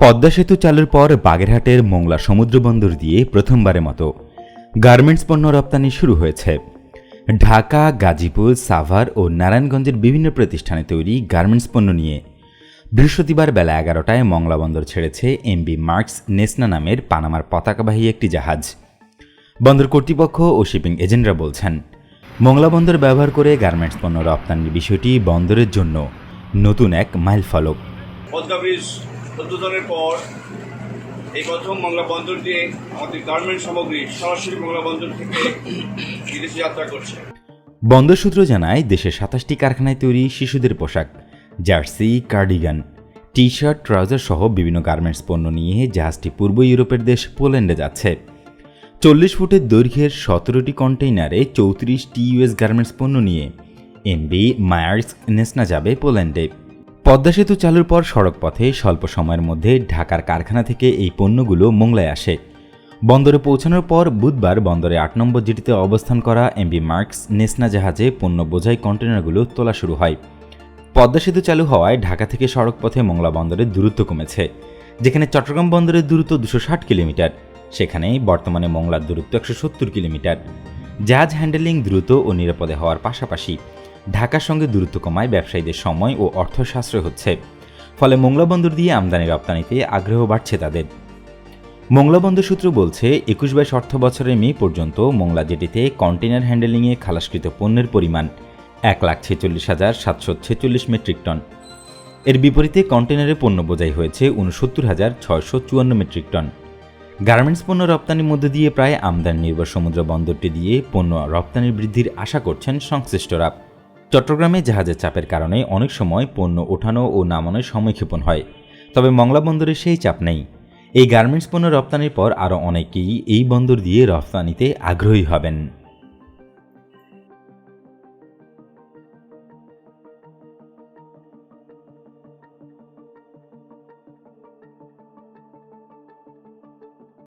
পদ্মা সেতু চালুর পর বাগেরহাটের মোংলা সমুদ্র বন্দর দিয়ে প্রথমবারের মতো গার্মেন্টস পণ্য রপ্তানি শুরু হয়েছে। ঢাকা, গাজীপুর, সাভার ও নারায়ণগঞ্জের বিভিন্ন প্রতিষ্ঠানে তৈরি গার্মেন্টস পণ্য নিয়ে বৃহস্পতিবার বেলা এগারোটায় মংলা বন্দর ছেড়েছে এমবি মার্কস নেসনা নামের পানামার পতাকাবাহী একটি জাহাজ। বন্দর কর্তৃপক্ষ ও শিপিং এজেন্টরা বলছেন, মংলা বন্দর ব্যবহার করে গার্মেন্টস পণ্য রপ্তানির বিষয়টি বন্দরের জন্য নতুন এক মাইল ফলক। পদ্মা ব্রিজ উদ্বোধনের পর এই প্রথম মংলা বন্দর দিয়ে আমাদের গার্মেন্ট সামগ্রী সরাসরি মংলা বন্দর থেকে বিদেশে যাত্রা করছে। বন্দর সূত্র জানায় দেশের সাতাশটি কারখানায় তৈরি শিশুদের পোশাক jersey cardigan T shirt trouser সহ বিভিন্ন গার্মেন্টস পণ্য নিয়ে জাহাজটি পূর্ব ইউরোপের দেশ পোল্যান্ডে যাচ্ছে। চল্লিশ ফুটের দৈর্ঘ্যের সতেরোটি কন্টেইনারে চৌত্রিশটি ইউএস গার্মেন্টস পণ্য নিয়ে এমবি মায়ার্স, নেসনা যাবে পোল্যান্ডে। পদ্মা সেতু চালুর পর সড়ক পথে স্বল্প সময়ের মধ্যে ঢাকার কারখানা থেকে এই পণ্যগুলো মোংলায় আসে। বন্দরে পৌঁছানোর পর বুধবার বন্দরে আট নম্বর জেটিতে অবস্থান করা এমবি মার্কস, নেসনা জাহাজে পণ্য বোঝাই কন্টেনারগুলো তোলা শুরু হয়। পদ্মা সেতু চালু হওয়ায় ঢাকা থেকে সড়ক পথে মোংলা বন্দরের দূরত্ব কমেছে, যেখানে চট্টগ্রাম বন্দরের দূরত্ব দুশো ষাট কিলোমিটার সেখানে বর্তমানে মোংলার দূরত্ব একশো সত্তর কিলোমিটার। জাহাজ হ্যান্ডেলিং দ্রুত ও নিরাপদে হওয়ার পাশাপাশি ঢাকার সঙ্গে দূরত্ব কমায় ব্যবসায়ীদের সময় ও অর্থ সাশ্রয় হচ্ছে। ফলে মোংলা বন্দর দিয়ে আমদানি রপ্তানিতে আগ্রহ বাড়ছে তাদের। মোংলা বন্দর সূত্র বলছে, একুশ বাইশ অর্থ বছরের মে পর্যন্ত মোংলা জেটিতে কন্টেনার হ্যান্ডেলিংয়ে খালাসকৃত পণ্যের পরিমাণ এক লাখ ছেচল্লিশ হাজার সাতশো ছেচল্লিশ মেট্রিক টন। এর বিপরীতে কন্টেনারে পণ্য বোঝাই হয়েছে উনসত্তর হাজার ছয়শো চুয়ান্ন মেট্রিক টন। গার্মেন্টস পণ্য রপ্তানির মধ্য দিয়ে প্রায় আমদানি নির্ভর সমুদ্র বন্দরটি দিয়ে পণ্য রপ্তানির বৃদ্ধির আশা করছেন সংশ্লিষ্টরা। চট্টগ্রামে জাহাজের চাপের কারণে অনেক সময় পণ্য ওঠানো ও নামানোয় সময়ক্ষেপণ হয়। তবে মংলা বন্দরে সেই চাপ নেই। এই গার্মেন্টস পণ্য রপ্তানির পর আরও অনেকেই এই বন্দর দিয়ে রপ্তানিতে আগ্রহী হবেন।